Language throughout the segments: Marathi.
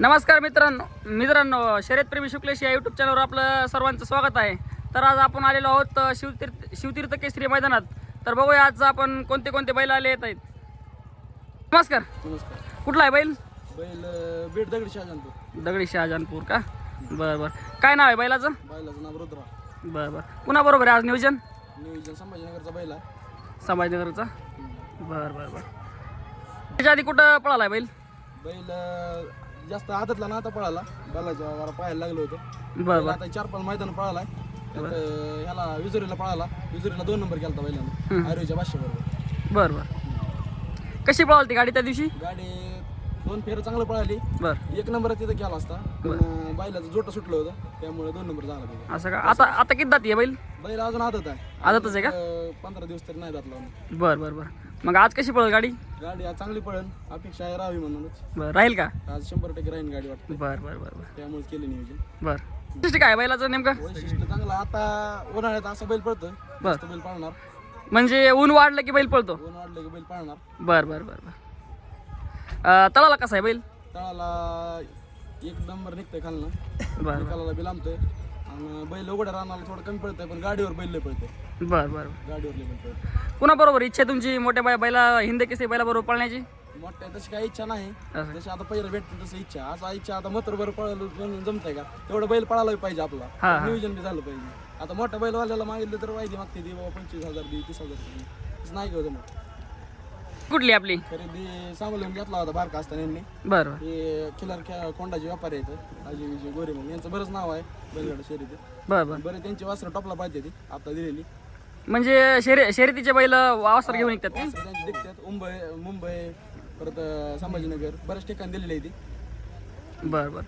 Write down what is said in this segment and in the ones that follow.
नमस्कार मित्रांनो मित्रांनो शर्यतप्रेमी शुक्लेश या यूट्यूब चॅनलवर आपलं सर्वांचं स्वागत आहे. तर आज आपण आलेलो आहोत शिवतीर्थ शिवतीर्थ केसरी मैदानात. तर बघूया आज आपण कोणते कोणते बैल आले येत आहेत. नमस्कार. नमस्कार. कुठला आहे बैल? बैल बीड दगडी शहाजनपूर दगडी शहाजहानपूर का? बरं बरं. काय नाव आहे बैलाचं? बैलाचं नाव रुद्रा. बरं बरं. कुणा बरोबर आहे आज नियोजन? नियोजन संभाजीनगरचा बैल आहे. संभाजीनगरचा? बरं बरं बरं. त्याच्या आधी कुठं पळाला आहे बैल बैल जास्त आदतला ना आता पळाला. बैलाच्या जरा पाहायला लागलं होतं. बरं बैल बरं. आता चार पाच मैदान पळाला त्यात अं, ह्याला विजुरीला पळाला. विजुरीला दोन नंबर केला बैलानं. आरोच्या पाचशे बरोबर बरं बरं. कशी पळाली ती गाडी त्या दिवशी? गाडी दोन फेर चांगलं पळाली. बरं. एक नंबर तिथं केला असता. पण अं, बैलाचं जोट सुटलं होतं. त्यामुळे दोन नंबर झाला असं का? आता आता किती जाती आहे बैल? बैल अजून आदत आहे. आदतच आहे का? अं, पंधरा दिवस तरी नाही जात लावून बरं बरं बरं. मग आज कशी पळल गाडी? गाडी आज चांगली पळेल. अपेक्षा आहे राहावी म्हणूनच. बरं राहील का? आज शंभर टक्के राहीन गाडी वाटते. बरं बरं बरं बरं. त्यामुळे केले नियोजन. बरं. ठीक आहे बैलाचं नेमकं? वैशिष्ट्य चांगलं आता उन्हाळ्यात असा बैल पळतोय. बर. जास्त बैल पाळणार. म्हणजे ऊन वाढलं की बैल पळतो? ऊन वाढलं की बैल पाळणार. बरं बरं बरं बरं. अं, तळाला कसा आहे बैल? तळाला एक नंबर निघतोय खालनं. बरं बरं. निकालाला बी लांबतोय. आणि बैल उघड्या राहणार थोडं कमी पळतंय पण गाडीवर बैल लय बरं बरं. गाडीवर लय बैल पळतंय कुणाबरोबर इच्छा आहे तुमची मोठ्या बाय बैला हिंद केसरी बैलाबरोबर पळण्याची? मोठ्या तशी काही इच्छा नाही. असं. जशी आता पहिलं भेटते तशी इच्छा. असा इच्छा आता मत्र बरं पळायला जमतंय का? तेवढं बैल पळायला पाहिजे आपला. हा, हा. नियोजन बी झालं पाहिजे. आता मोठ्या बैलवाल्याला मागितलं तर पाहिजे मागते ती बाबा पंचवीस हजार दे तीस हजार दे. तसं नाही घेऊ मग? कुठली आपली? खरेदी सांभाळून घेतला होता बारका असताना. यांनी बरं बरं हे खिलार खे कोंडाचे व्यापारी आहेत. अजय विजय गोरे म्हणून. यांचं बरंच नाव आहे बैलगाडा शर्यती. बरं बरं बरे त्यांची वासरं टॉपला पाहिजे ती आता दिलेली. म्हणजे शर्य शर्यतीचे बैल वावसर घेऊन निघतात का? वासरं त्यांची दिसतात मुंबई मुंबई परत अं, संभाजीनगर बऱ्याच ठिकाणी दिलेली आहे ती. बरं बरं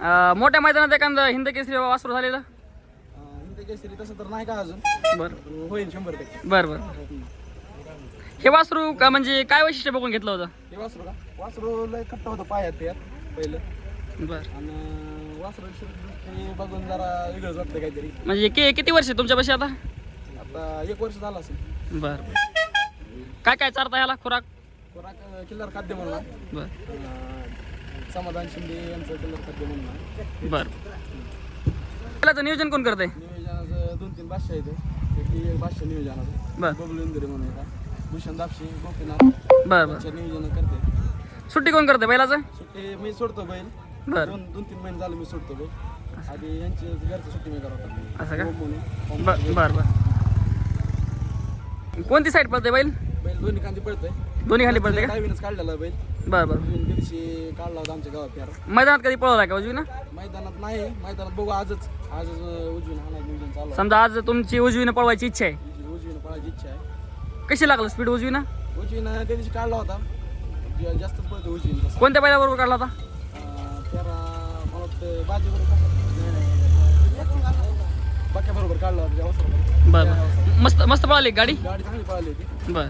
अं, मोठ्या मैदानात एखादं हिंद केसरी वासरू झालेलं? अं, हिंदी केसरी तसं तर नाही का अजून? बरं. पण होईल शंभर टक्के. बरं बरं. हे वासरू का म्हणजे काय वैशिष्ट्य बघून घेतलं होतं? ते वासरू का? वासरू लय खट्ट होतं पायात त्यात पहिलं. बरं. आणि वासरू ते बघून जरा वेगळंच वाटतं काहीतरी. म्हणजे कि किती वर्ष आहे तुमच्यापाशी आता? आता एक वर्ष झालं असेल. बरं. काय काय चारता ह्याला? खुराक? खुराक अं, किल्लार खाद्य म्हणून. बरं. अं, समाधान शिंदे यांचं किल्लार खाद्य म्हणून. आहे. बरं त्याचं नियोजन कोण करते नियोजनाचं दोन तीन भाषा आहेत. एक ही एक भाषा नियोजनाचं. बरं. बबलू इंदुरे म्हणून येतात भूषण दापशी गोपीनाथ बरं बरं. यांच्या नियोजन करते. सुट्टी कोण करते बैलाचं? सुट्टी मी सोडतो बैल. बरं. दोन दोन तीन महिने झाले मी सोडतो बैल. आधी यांची घरची सुट्टी मी करत. असं का? म्हणून. बरं बरं बरं. कोणती साईड पडते बैल? बैल दोन्ही कांदी पळतोय. दोन्ही खाली पडते का? डायविनच काढलेला बैल. बरं बरं. त्या दिवशी काढला होता आमच्या गावात मैदानात कधी पळवला का उजवी ना मैदानात नाही मैदानात बघू आजच. आजच उजवीन हाणा नियोजन चालू आहे. समजा आज तुमची उजवीनं पळवायची इच्छा आहे. उजवी- उजवीनं पळायची इच्छा आहे. कशी लागलं स्पीड उजवीनं? उजवीनं त्या दिवशी काढला होता. ज- जास्त पळतो उजवीन तसं. कोणत्या बैलाबरोबर काढला होता? अं, त्याला मला वाटतं बरोबर काढला होता. त्या वासराबरोबर. बरं बरं. मस्त मस्त पळाली गाडी? गाडी चांगली पळाली होती. बरं.